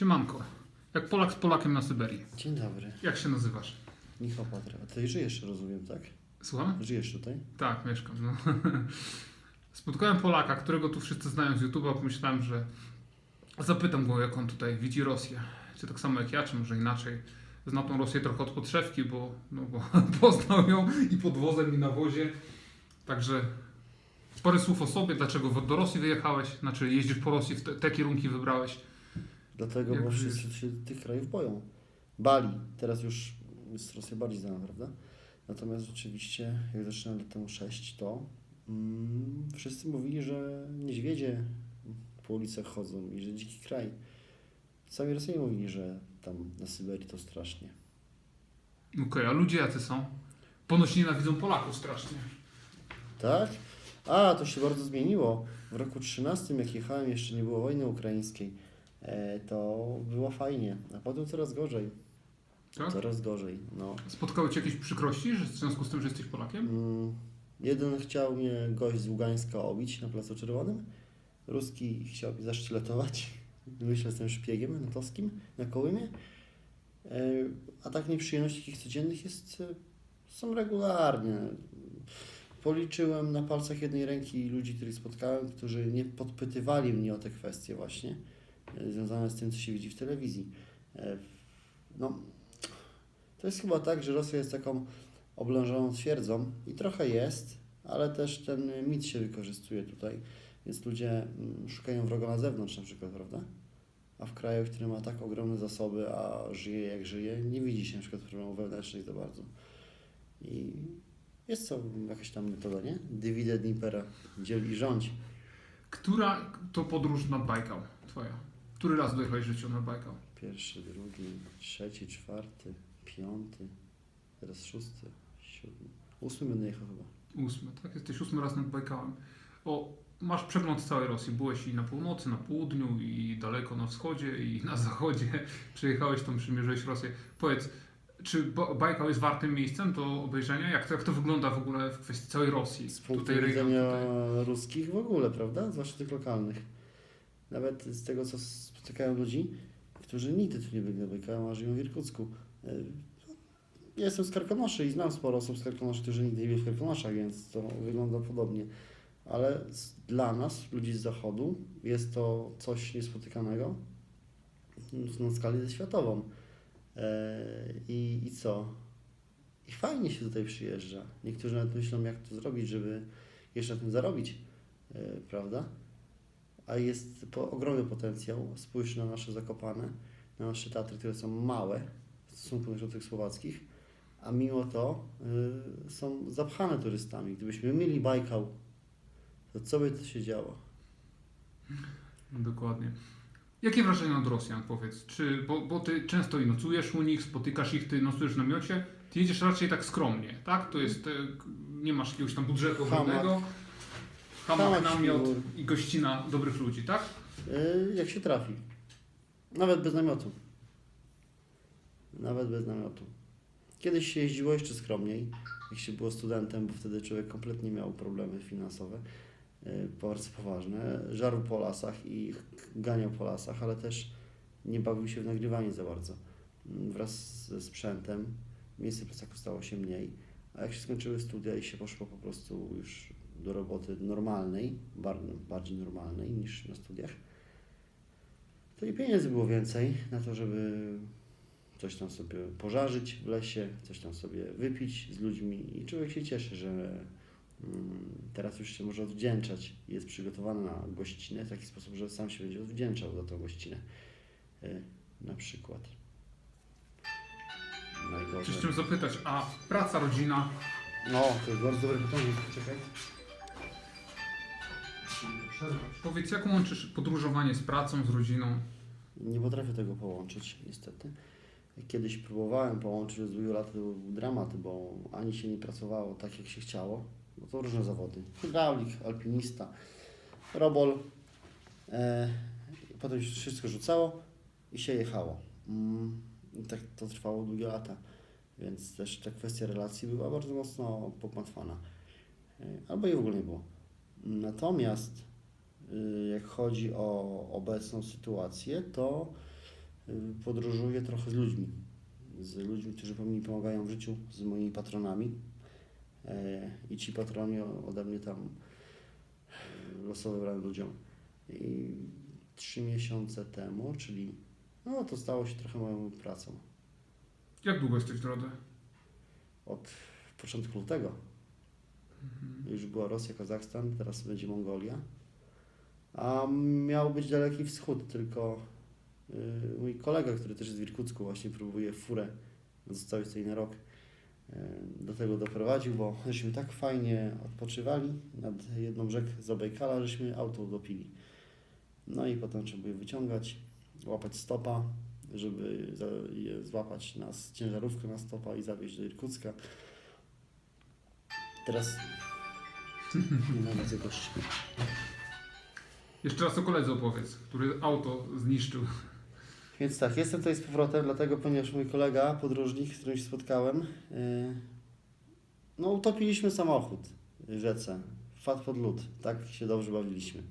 Siemanko. Jak Polak z Polakiem na Syberii. Dzień dobry. Jak się nazywasz? Michał Patra. A ty żyjesz, rozumiem, tak? Słucham? Żyjesz tutaj? Tak, mieszkam. No. Spotkałem Polaka, którego tu wszyscy znają z YouTube'a. Pomyślałem, że zapytam go, jak on tutaj widzi Rosję. Czy tak samo jak ja, czy może inaczej. Zna tą Rosję trochę od podszewki, bo, no, bo poznał ją i pod wozem, i na wozie. Także parę słów o sobie, dlaczego do Rosji wyjechałeś, znaczy jeździsz po Rosji, te, te kierunki wybrałeś. Dlatego, Jak bo żyjesz? wszyscy się tych krajów boją. Bali. Teraz już jest Rosja bardziej znana, prawda? Natomiast rzeczywiście, jak zaczynałem lat temu 6, to mm, wszyscy mówili, że niedźwiedzie po ulicach chodzą i że dziki kraj. Sami Rosjanie mówili, że tam na Syberii to strasznie. Okej, a ludzie jacy są? Ponoć nienawidzą Polaków strasznie. Tak? A, to się bardzo zmieniło. W roku 13, jak jechałem, jeszcze nie było wojny ukraińskiej, to było fajnie. A potem coraz gorzej. Tak? Coraz gorzej. No. Spotkały Cię jakieś przykrości że w związku z tym, że jesteś Polakiem? Mm, jeden chciał mnie gość z Ługańska obić na Placu Czerwonym. Ruski chciał mnie zasztyletować. Myślę, jestem szpiegiem natowskim na Kołymie. E, A tak nieprzyjemności takich codziennych jest, e, są regularnie. Policzyłem na palcach jednej ręki ludzi, których spotkałem, którzy nie podpytywali mnie o te kwestie właśnie, e, związane z tym, co się widzi w telewizji. E, No, to jest chyba tak, że Rosja jest taką oblężoną twierdzą i trochę jest, ale też ten mit się wykorzystuje tutaj, więc ludzie mm, szukają wroga na zewnątrz na przykład, prawda? A w kraju, który ma tak ogromne zasoby, a żyje jak żyje, nie widzi się na przykład problemów wewnętrznych za bardzo. I jest to jakaś tam metoda, nie? Dywide Dniepera, dziel i rządź. Która to podróż nad Bajkał Twoja? Który raz dojechałeś w życiu nad Bajkał? Pierwszy, drugi, trzeci, czwarty, piąty, teraz szósty, siódmy. Ósmy będę jechał chyba. Ósmy, tak? Jesteś ósmy raz nad Bajkałem. O, masz przegląd całej Rosji. Byłeś i na północy, na południu, i daleko na wschodzie, i na zachodzie. Przejechałeś tam, przymierzyłeś Rosję. Powiedz, czy Ba- Bajkał jest wartym miejscem do obejrzenia? Jak to, jak to wygląda w ogóle w kwestii całej Rosji? Z punktu region, widzenia tutaj. ruskich w ogóle, prawda? Zwłaszcza tych lokalnych. Nawet z tego, co spotykają ludzi, którzy nigdy tu nie byli na a żyją w Irkucku. Y, Ja jestem z Karkonoszy i znam sporo osób z Karkonoszy, którzy nigdy nie byli w Karkonoszach, więc to wygląda podobnie. Ale dla nas, ludzi z zachodu, jest to coś niespotykanego na skalę światową. E, I, I co? I fajnie się tutaj przyjeżdża. Niektórzy nawet myślą, jak to zrobić, żeby jeszcze na tym zarobić, e, prawda? A jest po, ogromny potencjał. Spójrz na nasze Zakopane, na nasze Tatry, które są małe w stosunku do tych słowackich, a mimo to y, są zapchane turystami. Gdybyśmy mieli Bajkał, to co by to się działo? Dokładnie. Jakie wrażenia od Rosjan, powiedz? Czy, bo, bo ty często i nocujesz u nich, spotykasz ich, ty nocujesz w namiocie, ty jedziesz raczej tak skromnie, tak? To jest, e, nie masz jakiegoś tam budżetu ogromnego, hamak, Hamak, namiot śpiwór. i gościna dobrych ludzi, tak? Y, jak się trafi. Nawet bez namiotu. Nawet bez namiotu. Kiedyś się jeździło jeszcze skromniej, jak się było studentem, bo wtedy człowiek kompletnie miał problemy finansowe, y, bardzo poważne. Żarł po lasach i ganiał po lasach, ale też nie bawił się w nagrywanie za bardzo. Mm, Wraz ze sprzętem miejsce plecaku stało się mniej, a jak się skończyły studia i się poszło po prostu już do roboty normalnej, bar- bardziej normalnej niż na studiach, to i pieniędzy było więcej na to, żeby coś tam sobie pożarzyć w lesie, coś tam sobie wypić z ludźmi i człowiek się cieszy, że mm, teraz już się może odwdzięczać i jest przygotowany na gościnę w taki sposób, że sam się będzie odwdzięczał za tą gościnę. Y, Na przykład. Najgorzej. Chciałem zapytać, a praca, rodzina, No, to jest bardzo dobre pytanie. Czekaj. Powiedz, jak łączysz podróżowanie z pracą, z rodziną? Nie potrafię tego połączyć, niestety. Kiedyś próbowałem połączyć, z długo lat to był dramat, bo ani się nie pracowało tak, jak się chciało, bo to różne zawody. Hydraulik, alpinista, robol. E, potem się wszystko rzucało i się jechało. Mm, tak to trwało długie lata, więc też ta kwestia relacji była bardzo mocno pogmatwana. E, albo jej w ogóle nie było. Natomiast jak chodzi o obecną sytuację, to y, podróżuję trochę z ludźmi. Z ludźmi, którzy mi pomagają w życiu, z moimi patronami. E, I ci patroni ode mnie tam e, losowo wybrałem ludziom. I trzy miesiące temu, czyli no to stało się trochę moją pracą. Jak długo jesteś w drodze? Od początku lutego. Już była Rosja, Kazachstan, teraz będzie Mongolia. A miał być Daleki Wschód, tylko yy, mój kolega, który też jest w Irkucku, właśnie próbuje furę, zostawić tutaj na rok, yy, do tego doprowadził, bo żeśmy tak fajnie odpoczywali nad jedną rzek Zabajkala, żeśmy auto utopili. No i potem trzeba je wyciągać, łapać stopa, żeby je złapać nas ciężarówkę na stopa i zawieźć do Irkucka. Teraz nienawidzę gości. Jeszcze raz o koledze opowiedz, który auto zniszczył. Więc tak, jestem tutaj z powrotem, dlatego, ponieważ mój kolega, podróżnik, z którym się spotkałem, yy, no utopiliśmy samochód w rzece, wpadł pod lód, tak się dobrze bawiliśmy.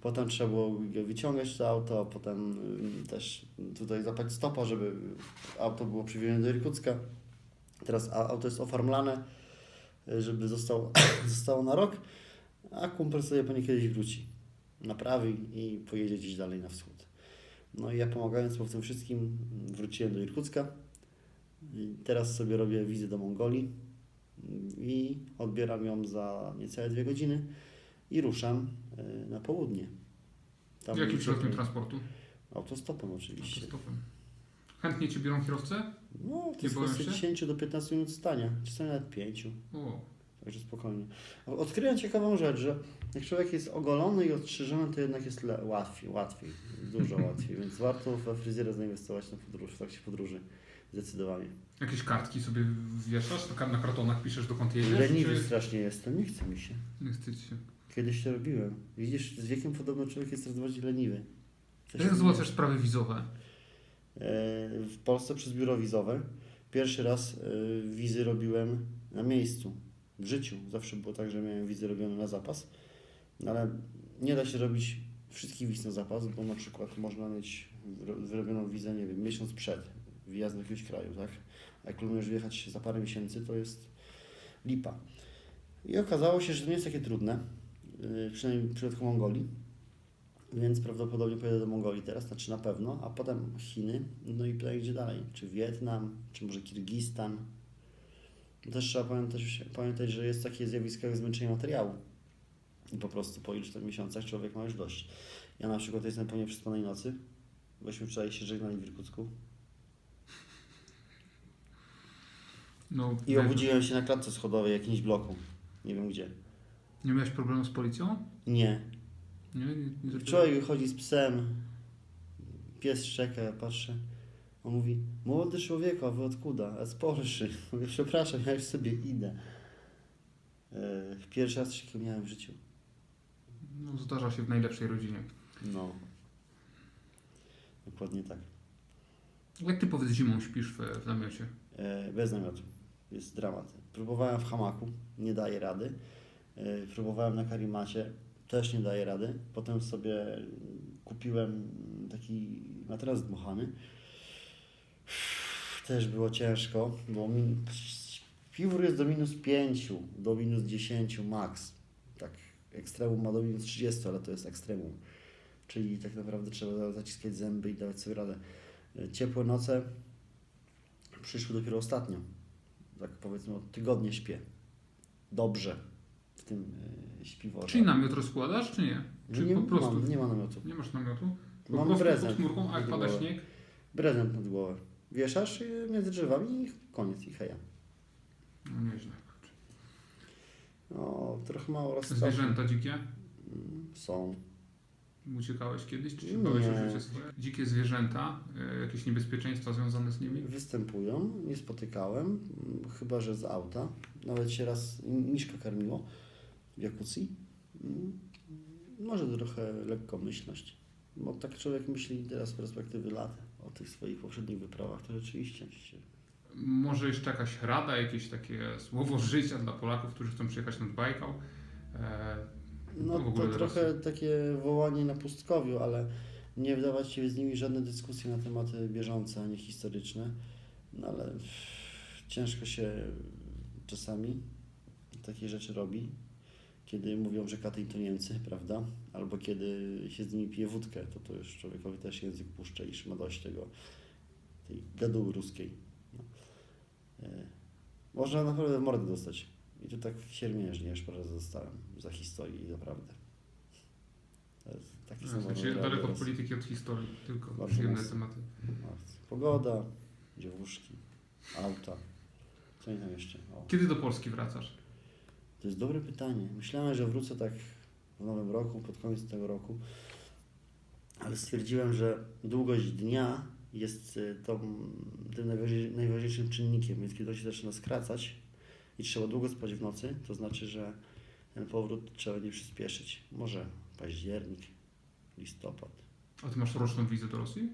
Potem trzeba było go wyciągać to auto, potem yy, też tutaj zapać stopa, żeby auto było przywiezione do Irkucka. Teraz auto jest ofarmlane, yy, żeby zostało, zostało na rok, a kumpel sobie pewnie kiedyś wróci, naprawi i pojedzie gdzieś dalej na wschód. No i ja pomagając mu w tym wszystkim mm, wróciłem do Irkucka. Teraz sobie robię wizę do Mongolii mm, i odbieram ją za niecałe dwie godziny i ruszam y, na południe. Tam Jakim gdzie- środkiem transportu? Autostopem oczywiście. Autostopem. Chętnie Cię biorą kierowcę? No, to Nie jest boją kwestia się? 10 do 15 minut stania, czasami nawet 5. O, Także spokojnie. Odkryłem ciekawą rzecz, że jak człowiek jest ogolony i odstrzyżony, to jednak jest łatwiej, łatwiej, dużo łatwiej, więc warto we fryzjerę zainwestować na podróż, w trakcie podróży. Zdecydowanie. jakieś kartki sobie wieszasz? Na na kartonach piszesz dokąd jedziesz? Leniwy Czy... strasznie jestem, nie chce mi się. Nie chce Ci się. Kiedyś to robiłem. Widzisz, z wiekiem podobno człowiek jest coraz bardziej leniwy. Jak załatwiasz sprawy wizowe? E, W Polsce przez biuro wizowe. Pierwszy raz e, wizy robiłem na miejscu, w życiu. Zawsze było tak, że miałem wizy robione na zapas. Ale nie da się robić wszystkich wiz na zapas, bo na przykład można mieć wyrobioną wizę, nie wiem, miesiąc przed wyjazdem do jakiegoś kraju, tak? A jak planujesz wjechać za parę miesięcy, to jest lipa. I okazało się, że to nie jest takie trudne, yy, przynajmniej w przypadku Mongolii. Więc prawdopodobnie pojadę do Mongolii teraz, znaczy na pewno, a potem Chiny, no i pytanie gdzie dalej, czy Wietnam, czy może Kirgistan. Też trzeba pamiętać, pamiętać, że jest takie zjawisko jak zmęczenie materiału. I po prostu po iluś tam miesiącach człowiek ma już dość. Ja na przykład jestem po nieprzespanej nocy, bośmy wczoraj się żegnali w Irkucku No, i obudziłem się na klatce schodowej jakimś bloku, nie wiem gdzie. Nie miałeś problemu z policją? Nie, Nie, nie, nie Człowiek wychodzi z psem, pies szczeka, ja patrzę. On mówi, młody człowieku, a wy odkuda? A z Polszy. Mówię, przepraszam, ja już sobie idę. E, Pierwszy raz takiego miałem w życiu. No, zdarza się w najlepszej rodzinie. No. Dokładnie tak. Jak Ty powiedz zimą śpisz w, w namiocie? E, Bez namiotu. Jest dramat. Próbowałem w hamaku, nie daje rady. E, Próbowałem na karimacie, też nie daje rady. Potem sobie kupiłem taki materac dmuchany. Też było ciężko, bo piwór jest do minus 5, do minus 10 max. Tak, ekstremum ma do minus 30, ale to jest ekstremum. Czyli tak naprawdę trzeba zaciskać zęby i dawać sobie radę. E, Ciepłe noce przyszły dopiero ostatnio. Tak powiedzmy od tygodnia śpię. Dobrze w tym e, śpiworze. Czyli namiot rozkładasz, czy nie? Czy nie, po prostu mam, nie ma namiotu. nie masz namiotu? Po Mam prostu prezent. pod chmurką, a jak pada śnieg? Prezent nad głowę. Wieszasz e, między drzewami i koniec i heja. No nieźle. No, trochę mało rozstawu. Zwierzęta dzikie? Mm, Są. Uciekałeś kiedyś? Czy się Nie. bałeś o życie swoje? Dzikie zwierzęta? y, Jakieś niebezpieczeństwa związane z nimi? Występują, nie spotykałem, mm, chyba że z auta. Nawet się raz miszka karmiło w jakucji. Mm, Może trochę lekkomyślność. Bo tak człowiek myśli teraz z perspektywy lat o tych swoich poprzednich wyprawach, to rzeczywiście się Może jeszcze jakaś rada, jakieś takie słowo życia dla Polaków, którzy chcą przyjechać nad Bajkał? E, No to do trochę takie wołanie na pustkowiu, ale nie wdawać się z nimi żadne dyskusje na tematy bieżące, a nie historyczne. No ale ciężko się czasami takie rzeczy robi, kiedy mówią, że Katyń to Niemcy, prawda? Albo kiedy się z nimi pije wódkę, to to już człowiekowi też język puszcza i ma dość tego, tej gaduły ruskiej. No. E, Można naprawdę mordę dostać. I tu tak siermiężnie już parę razy dostałem za historii, naprawdę. To jest realia daleko od polityki, od historii, tylko przyjemne tematy. Bardzo. Pogoda, dziewuszki, auta. Co oni tam jeszcze? O. Kiedy do Polski wracasz? To jest dobre pytanie. Myślałem, że wrócę tak w nowym roku, pod koniec tego roku, ale stwierdziłem, że długość dnia jest y, tą, tym najważniej, najważniejszym czynnikiem, więc kiedy to się zaczyna skracać i trzeba długo spać w nocy, to znaczy, że ten powrót trzeba nie przyspieszyć. Może październik, listopad. A ty masz roczną wizę do Rosji?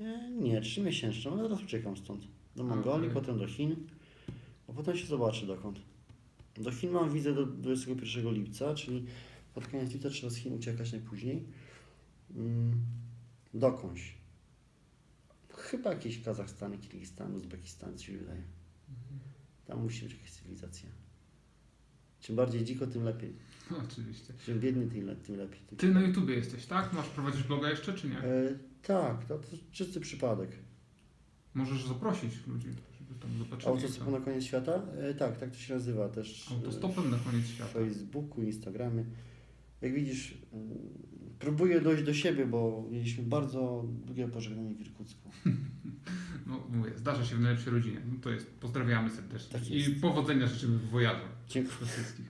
E, Nie, trzymiesięczną, ale teraz uciekam stąd. Do Mongolii, Okej. potem do Chin, a potem się zobaczy dokąd. Do Chin mam wizę do 21 lipca, czyli pod koniec lipca trzeba z Chin uciekać najpóźniej. Mm, Dokądś. Chyba jakiś Kazachstan, Kirgistan, Uzbekistan, co się wydaje. Tam musi być jakaś cywilizacja. Czym bardziej dziko, tym lepiej. No, oczywiście. Czym biedny, tym, le- tym lepiej. Ty na YouTubie jesteś, tak? Masz prowadzić bloga jeszcze, czy nie? E, tak, to, to czysty przypadek. Możesz zaprosić ludzi, żeby tam zobaczyli. Autostop na koniec świata? E, tak, tak to się nazywa też. e, Autostopem na koniec W świata. Facebooku, Instagramie. Jak widzisz, mm, próbuję dojść do siebie, bo mieliśmy bardzo długie pożegnanie w Irkucku. No mówię, zdarza się w najlepszej rodzinie. No to jest, pozdrawiamy serdecznie. Tak I powodzenia życzymy w wojażu Dziękuję. wszystkich.